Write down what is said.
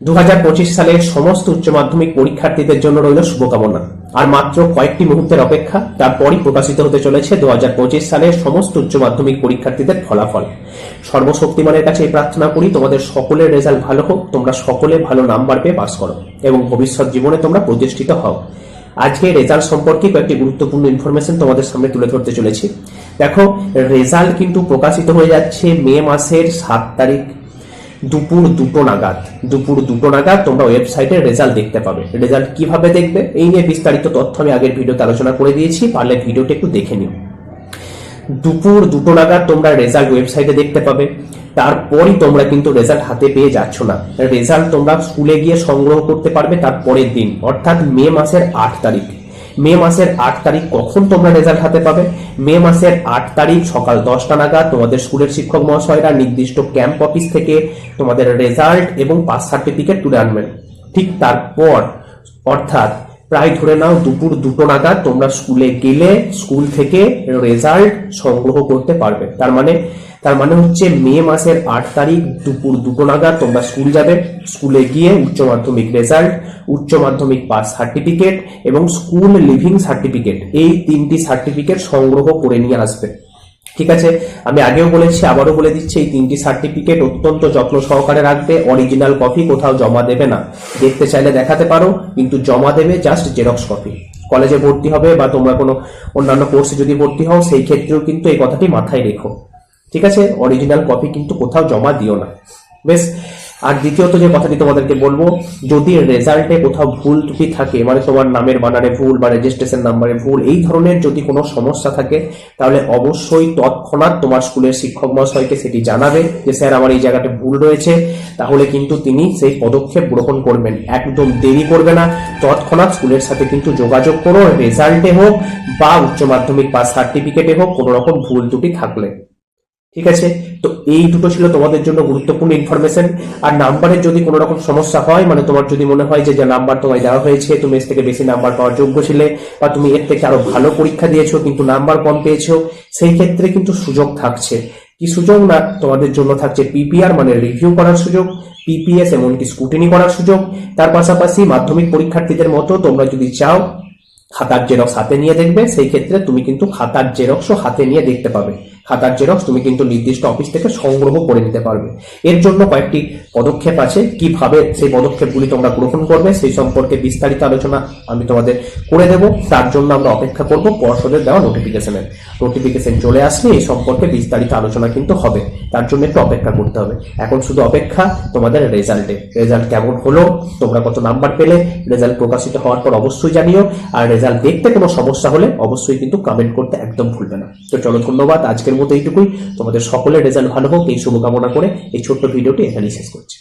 দু সালের সমস্ত উচ্চ মাধ্যমিক পরীক্ষার্থীদের জন্য রইল শুভকামনা। আর মাত্র কয়েকটি মুহূর্তের অপেক্ষা, তারপরই প্রকাশিত হতে চলেছে দু সালের সমস্ত উচ্চ মাধ্যমিক পরীক্ষার্থীদের ফলাফল। সর্বশক্তিমানের কাছে এই প্রার্থনা করি, তোমাদের সকলের রেজাল্ট ভালো হোক, তোমরা সকলে ভালো নাম্বার পেয়ে পাস করো, এবং ভবিষ্যৎ জীবনে তোমরা প্রতিষ্ঠিত হও। আজকে রেজাল্ট সম্পর্কে কয়েকটি গুরুত্বপূর্ণ ইনফরমেশন তোমাদের সামনে তুলে ধরতে চলেছি। দেখো, রেজাল্ট কিন্তু প্রকাশিত হয়ে যাচ্ছে মে মাসের সাত তারিখ দুপুর দুটো নাগাদ, দুপুর দুটো নাগাদ তোমরা ওয়েবসাইটে রেজাল্ট দেখতে পাবে। রেজাল্ট কীভাবে দেখবে? এই নিয়ে বিস্তারিত তথ্য আমি আগের ভিডিওতে আলোচনা করে দিয়েছি, পারলে ভিডিওটা একটু দেখে নিও। দুপুর দুটো নাগাদ তোমরা রেজাল্ট ওয়েবসাইটে দেখতে পাবে। তারপরই তোমরা কিন্তু রেজাল্ট হাতে পেয়ে যাচ্ছ না। রেজাল্ট তোমরা স্কুলে গিয়ে সংগ্রহ করতে পারবে তার পরের দিন, অর্থাৎ মে মাসের আট তারিখ। মে মাসের আট তারিখ কখন তোমরা রেজাল্ট হাতে পাবে? মে মাসের আট তারিখ সকাল দশটা নাগাদ তোমাদের স্কুলের শিক্ষক মহাশয়রা নির্দিষ্ট ক্যাম্প অফিস থেকে তোমাদের রেজাল্ট এবং পাস সার্টিফিকেট তুলে আনবেন। ঠিক তারপর, অর্থাৎ প্রায় ধরে নাও দুপুর দুটো নাগাদ তোমরা স্কুলে গেলে স্কুল থেকে রেজাল্ট সংগ্রহ করতে পারবে। তার মানে তার মানে হচ্ছে মে মাসের আট তারিখ দুপুর দুটো নাগাদ তোমরা স্কুল যাবে। স্কুলে গিয়ে উচ্চ মাধ্যমিক রেজাল্ট, উচ্চ মাধ্যমিক পাস সার্টিফিকেট এবং স্কুল লিভিং সার্টিফিকেট, এই তিনটি সার্টিফিকেট সংগ্রহ করে নিয়ে আসবে। ঠিক আছে? আমি আগেও বলেছি, আবারও বলে দিচ্ছি, এই তিনটি সার্টিফিকেট অত্যন্ত যত্ন সহকারে রাখবে। অরিজিনাল কপি কোথাও জমা দেবে না। দেখতে চাইলে দেখাতে পারো, কিন্তু জমা দেবে জাস্ট জেরক্স কপি। কলেজে ভর্তি হবে বা তোমরা কোনো অন্যান্য কোর্সে যদি ভর্তি হও, সেই ক্ষেত্রেও কিন্তু এই কথাটি মাথায় রেখো। ঠিক আছে? অরিজিনাল কপি কিন্তু কোথাও জমা দিও না। বেশ, আর দ্বিতীয়ত যে কথাটি তোমাদেরকে বলব, যদি রেজাল্টে কোথাও ভুল ত্রুটি থাকে মানে তোমার নামের বানানে ভুল বা রেজিস্ট্রেশন নাম্বারে ভুল, এই ধরনের যদি কোনো সমস্যা থাকে, তাহলে অবশ্যই তৎক্ষণাৎ তোমার স্কুলের শিক্ষক মহাশয়কে সেটি জানাবে যে, স্যার, আমার এই জায়গাটা ভুল রয়েছে। তাহলে কিন্তু তিনি সেই পদক্ষেপ গ্রহণ করবেন। একদম দেরি করবে না। তৎক্ষণাৎ স্কুলের সাথে কিন্তু যোগাযোগ করো। রেজাল্টে হোক বা উচ্চ মাধ্যমিক পাস সার্টিফিকেটে হোক, কোনো রকম ভুল ত্রুটি থাকলে। ঠিক আছে? তো এই দুটো ছিল তোমাদের জন্য গুরুত্বপূর্ণ ইনফরমেশন আর নাম্বারের যদি কোনো রকম সমস্যা হয় মানে তোমার যদি মনে হয় যে নাম্বার তোমায় দেওয়া হয়েছে, তুমি এর থেকে বেশি নাম্বার পাওয়ার যোগ্য ছিলে, বা তুমি এর থেকে আরও ভালো পরীক্ষা দিয়েছ, কিন্তু নাম্বার কম পেয়েছ, সেই ক্ষেত্রে কিন্তু সুযোগ থাকছে। কি সুযোগ না? তোমাদের জন্য থাকছে পিপিআর মানে রিভিউ করার সুযোগ পিপিএস এমনকি স্কুটিনি করার সুযোগ। তার পাশাপাশি মাধ্যমিক পরীক্ষার্থীদের মতো তোমরা যদি চাও, খাতার জেরক্স হাতে নিয়ে দেখবে, সেই ক্ষেত্রে তুমি কিন্তু খাতার জেরক্সও হাতে নিয়ে দেখতে পাবে। খাতার জেরক্স তুমি কিন্তু নির্দিষ্ট অফিস থেকে সংগ্রহ করে নিতে পারবে। এর জন্য কয়েকটি পদক্ষেপ আছে, কীভাবে সেই পদক্ষেপগুলি তোমরা গ্রহণ করবে সেই সম্পর্কে বিস্তারিত আলোচনা আমি তোমাদের করে দেব। তার জন্য আমরা অপেক্ষা করব পর্ষদের দেওয়া নোটিফিকেশনের নোটিফিকেশন চলে আসলে এই সম্পর্কে বিস্তারিত আলোচনা কিন্তু হবে। তার জন্য একটু অপেক্ষা করতে হবে। এখন শুধু অপেক্ষা তোমাদের রেজাল্টে রেজাল্ট কেমন হলো, তোমরা কত নাম্বার পেলে রেজাল্ট প্রকাশিত হওয়ার পর অবশ্যই জানিও। আর রেজাল্ট দেখতে কোনো সমস্যা হলে অবশ্যই কিন্তু কমেন্ট করতে একদম ভুলবে না। তো চলো ধন্যবাদ মতো এইটুকুই। তোমাদের সকলের রেজাল্ট ভালো হোক, এই শুভকামনা করে এই ছোট্ট ভিডিওটি এখানেই শেষ করছি।